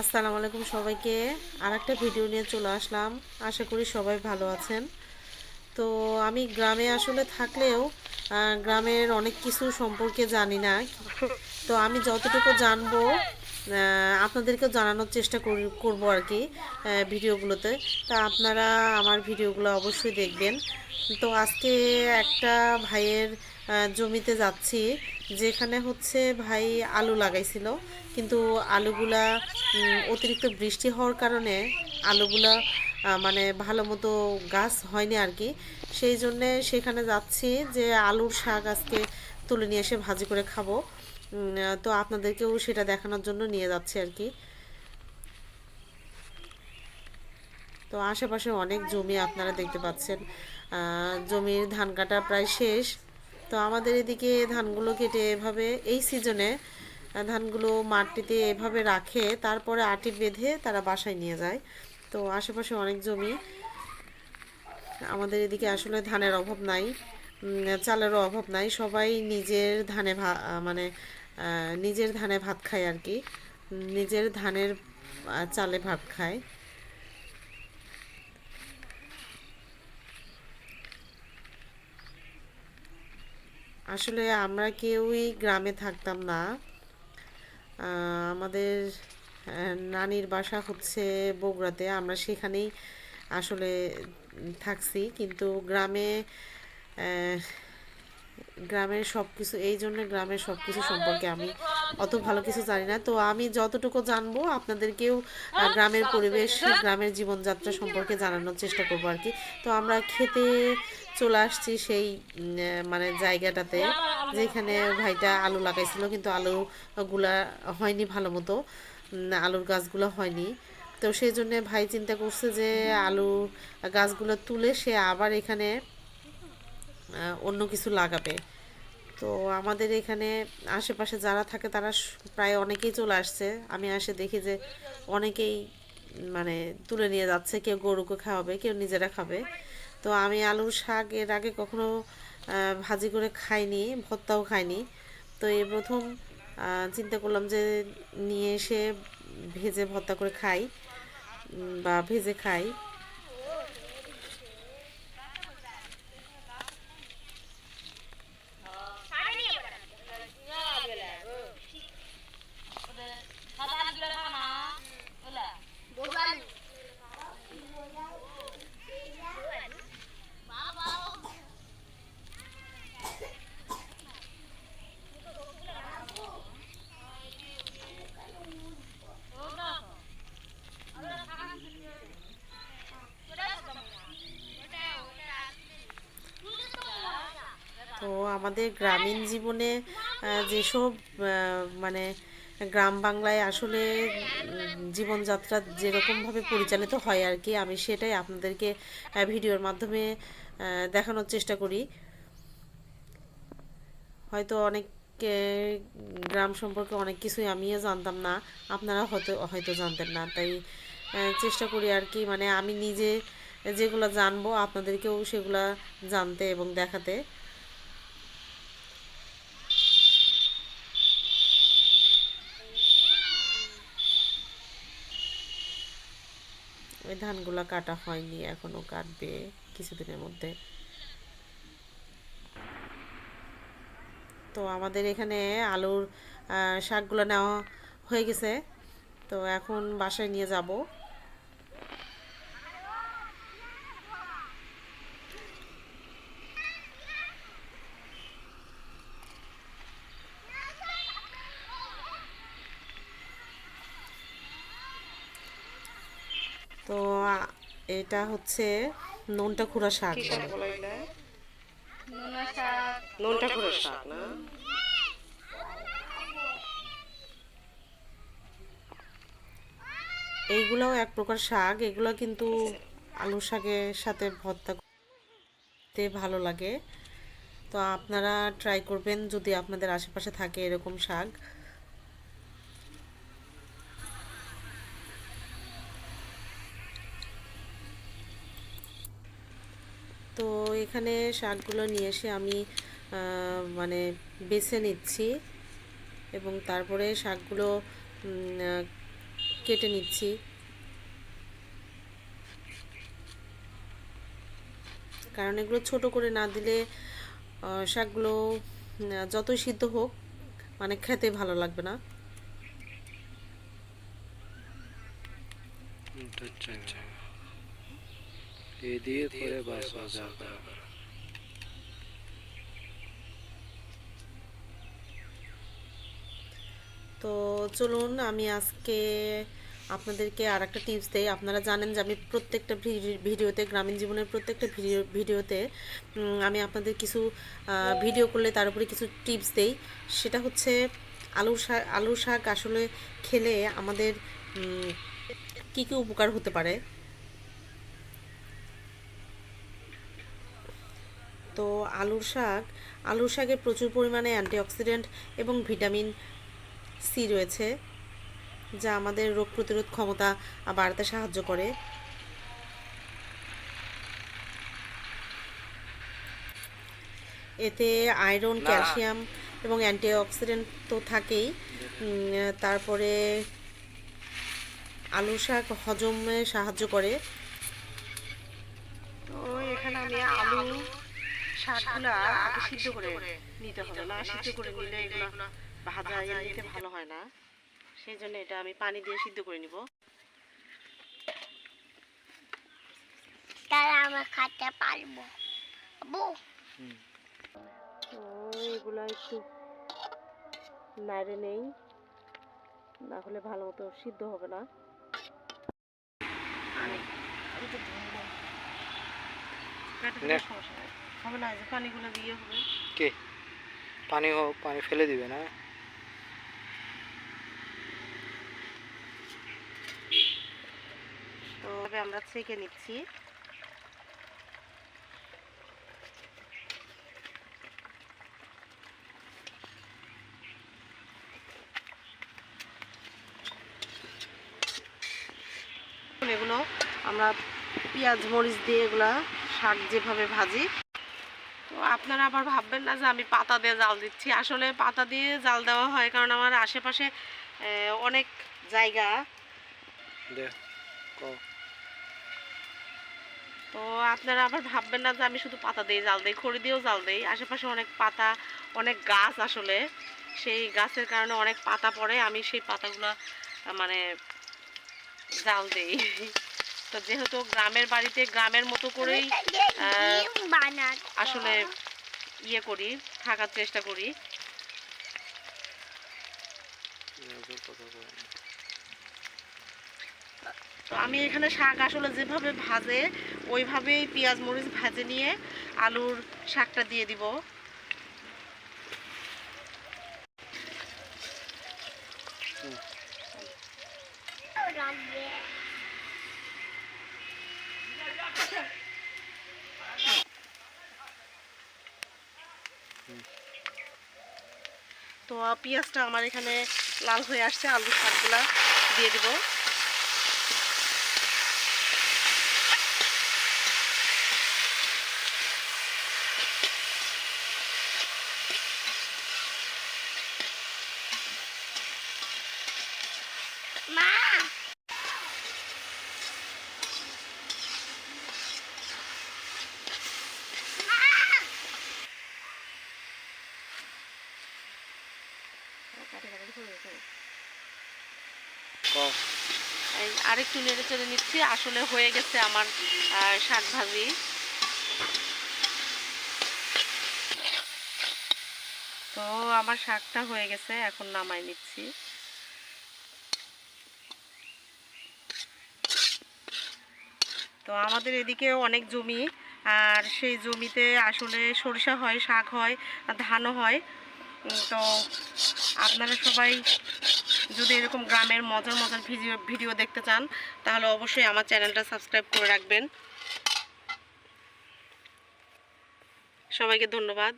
আসসালামু আলাইকুম সবাইকে। আর একটা ভিডিও নিয়ে চলে আসলাম। আশা করি সবাই ভালো আছেন। তো আমি গ্রামে আসলে থাকলেও গ্রামের অনেক কিছু সম্পর্কে জানি না। তো আমি যতটুকু জানব আহ, আপনাদেরকেও জানানোর চেষ্টা করি করব আর কি ভিডিওগুলোতে। তা আপনারা আমার ভিডিওগুলো অবশ্যই দেখবেন। তো আজকে একটা ভাইয়ের জমিতে যাচ্ছি যেখানে হচ্ছে ভাই আলু লাগাইছিল। কিন্তু আলুগুলা অতিরিক্ত বৃষ্টি হওয়ার কারণে আলুগুলা মানে ভালো মতো গাছ হয়নি আর কি। সেই জন্যে সেখানে যাচ্ছি যে আলুর শাক আজকে তুলে নিয়ে এসে ভাজি করে খাব। তো আপনাদেরকেও সেটা দেখানোর জন্য নিয়ে যাচ্ছি আর কি। তো আশেপাশে অনেক জমি আপনারা দেখতে পাচ্ছেন। জমির ধান কাটা প্রায় শেষ। তো আমাদের এদিকে ধানগুলো কেটে এভাবে এই সিজনে ধানগুলো মাটিতে এভাবে রাখে, তারপরে আটি বেঁধে তারা বাসায় নিয়ে যায়। তো আশেপাশে অনেক জমি। আমাদের এদিকে আসলে ধানের অভাব নাই। চালেরও অভাব নাই। সবাই নিজের ধানে মানে নিজের ধানে ভাত খায় আর কি। নিজের ধানের চালে ভাত খায় আসলে আমরা কেউই গ্রামে থাকতাম না। আমাদের নানির বাসা হচ্ছে বগুড়াতে, আমরা সেখানেই আসলে থাকছি। কিন্তু গ্রামে গ্রামের সব কিছু এই জন্য গ্রামের সব কিছু সম্পর্কে আমি অত ভালো কিছু জানি না। তো আমি যতটুকু জানব, আপনাদেরকেও গ্রামের পরিবেশ, গ্রামের জীবনযাত্রা সম্পর্কে জানানোর চেষ্টা করব আর কি। তো আমরা খেতে চলে আসছি সেই মানে জায়গাটাতে, যেখানে ভাইটা আলু লাগাইছিল, কিন্তু আলুগুলা হয়নি ভালো মতো। আলুর গাছগুলো হয়নি। তো সেই জন্য ভাই চিন্তা করছে যে আলু গাছগুলো তুলে সে আবার এখানে অন্য কিছু লাগাবে। তো আমাদের এখানে আশেপাশে যারা থাকে তারা প্রায় অনেকেই চলে আসছে। আমি আসে দেখি যে অনেকেই মানে তুলে নিয়ে যাচ্ছে, কেউ গরুকে খাওয়াবে, কেউ নিজেরা খাবে। তো আমি আলুর শাক এর আগে কখনো ভাজি করে খাইনি, ভর্তাও খাইনি। তো এই প্রথম চিন্তা করলাম যে নিয়ে এসে ভেজে ভর্তা করে খাই বা ভেজে খাই। আমাদের গ্রামীণ জীবনে যেসব মানে গ্রাম বাংলায় আসলে জীবনযাত্রা যেরকমভাবে পরিচালিত হয় আর কি, আমি সেটাই আপনাদেরকে ভিডিওর মাধ্যমে দেখানোর চেষ্টা করি। হয়তো অনেক গ্রাম সম্পর্কে অনেক কিছুই আমিও জানতাম না, আপনারা হয়তো হয়তো জানতেন না, তাই চেষ্টা করি আর কি মানে আমি নিজে যেগুলো জানব, আপনাদেরকেও সেগুলা জানতে এবং দেখাতে। ওই ধানগুলো কাটা হয়নি, এখনও কাটবে কিছুদিনের মধ্যে। তো আমাদের এখানে আলুর শাকগুলো নেওয়া হয়ে গেছে। তো এখন বাসায় নিয়ে যাব তো আ- এটা হচ্ছে নোনটা খুঁড়া শাক। বলে। নোনটা খুঁড়া শাক না? এইগুলাও এক প্রকার শাক এগুলো কিন্তু আলু শাকের সাথে ভর্তা করতে ভালো লাগে। তো আপনারা ট্রাই করবেন যদি আপনাদের আশেপাশে থাকে এরকম শাক। তো এখানে শাকগুলো নিয়ে এসে আমি মানে বেছে নিচ্ছি এবং তারপরে শাকগুলো কেটে নিচ্ছি। কারণ এগুলো ছোট করে না দিলে শাকগুলো যতই সিদ্ধ হোক মানে খেতে ভালো লাগবে না। আচ্ছা আচ্ছা। দিয়ে তো চলুন, আমি আজকে আপনাদেরকে আর একটা টিপস দেই। আপনারা জানেন যে আমি প্রত্যেকটা ভিডি- ভিডিওতে, গ্রামীণ জীবনের প্রত্যেকটা ভিডিও, ভিডিওতে আমি আপনাদের কিছু ভিডিও করলে তার উপরে কিছু টিপস দেই। সেটা হচ্ছে আলু শাক আলু শাক আসলে খেলে আমাদের কি কি উপকার হতে পারে? তো আলুর শাক। আলুর শাকে প্রচুর পরিমাণে অ্যান্টিঅক্সিডেন্ট এবং ভিটামিন সি রয়েছে যা আমাদের রোগ প্রতিরোধ ক্ষমতা বাড়াতে সাহায্য করে। এতে আয়রন ক্যালসিয়াম এবং অ্যান্টিঅক্সিডেন্ট তো থাকেই। তারপরে আলু শাক হজমে সাহায্য করে। তো এখানে আমি আলু শাকগুলা আগে সিদ্ধ করে নিতে হবে না সিদ্ধ করে নিলে এগুলো ভাজা এমনিতে ভালো হয় না। সেই জন্য এটা আমি পানি দিয়ে সিদ্ধ করে নিব। তারা আমরা খাতে পারব। তো এগুলো একটু নাড়ে নেই না হলে ভালো মতো সিদ্ধ হবে না। নে। হবে না যে পানিগুলো দিয়ে হবে। কে? পানি হোক পানি ফেলে দিবে না? তো আমরা ছেঁকে নিচ্ছি। এগুলো আমরা পেঁয়াজ মরিচ দিয়ে এগুলা শাক যেভাবে ভাজি। তো আপনারা আবার ভাববেন না যে আমি পাতা দিয়ে জাল দিচ্ছি। আসলে পাতা দিয়ে জাল দেওয়া হয় কারণ আমার আশেপাশে অনেক জায়গা। তো আপনারা আবার ভাববেন না যে আমি শুধু পাতা দিয়ে জাল দিই খড়ি দিয়েও জাল দিই। আশেপাশে অনেক পাতা অনেক গাছ আসলে। সেই গাছের কারণে অনেক পাতা পড়ে আমি সেই পাতাগুলো মানে জাল দিই। তো যেহেতু গ্রামের বাড়িতে গ্রামের মতো করেই আসলে ইয়ে করি, থাকার চেষ্টা করি। আমি এখানে শাক আসলে যেভাবে ভাজে, ওইভাবেই পেঁয়াজ মরিচ ভাজে নিয়ে আলুর শাকটা দিয়ে দিব। তো পেঁয়াজটা আমার এখানে লাল হয়ে আসছে আলুর শাকগুলা দিয়ে দিব। আরেকটু নেড়ে চেড়ে নিচ্ছি। আসলে হয়ে গেছে আমার শাক ভাজি। তো আমার শাকটা হয়ে গেছে, এখন নামাই নিচ্ছি। তো আমাদের এদিকে অনেক জমি, আর সেই জমিতে আসলে সরিষা হয়, শাক হয়, ধানও হয়। তো আপনারা সবাই যদি এরকম গ্রামের মজার মজার ভিডিও ভিডিও দেখতে চান, তাহলে অবশ্যই আমার চ্যানেলটা সাবস্ক্রাইব করে রাখবেন। সবাইকে ধন্যবাদ।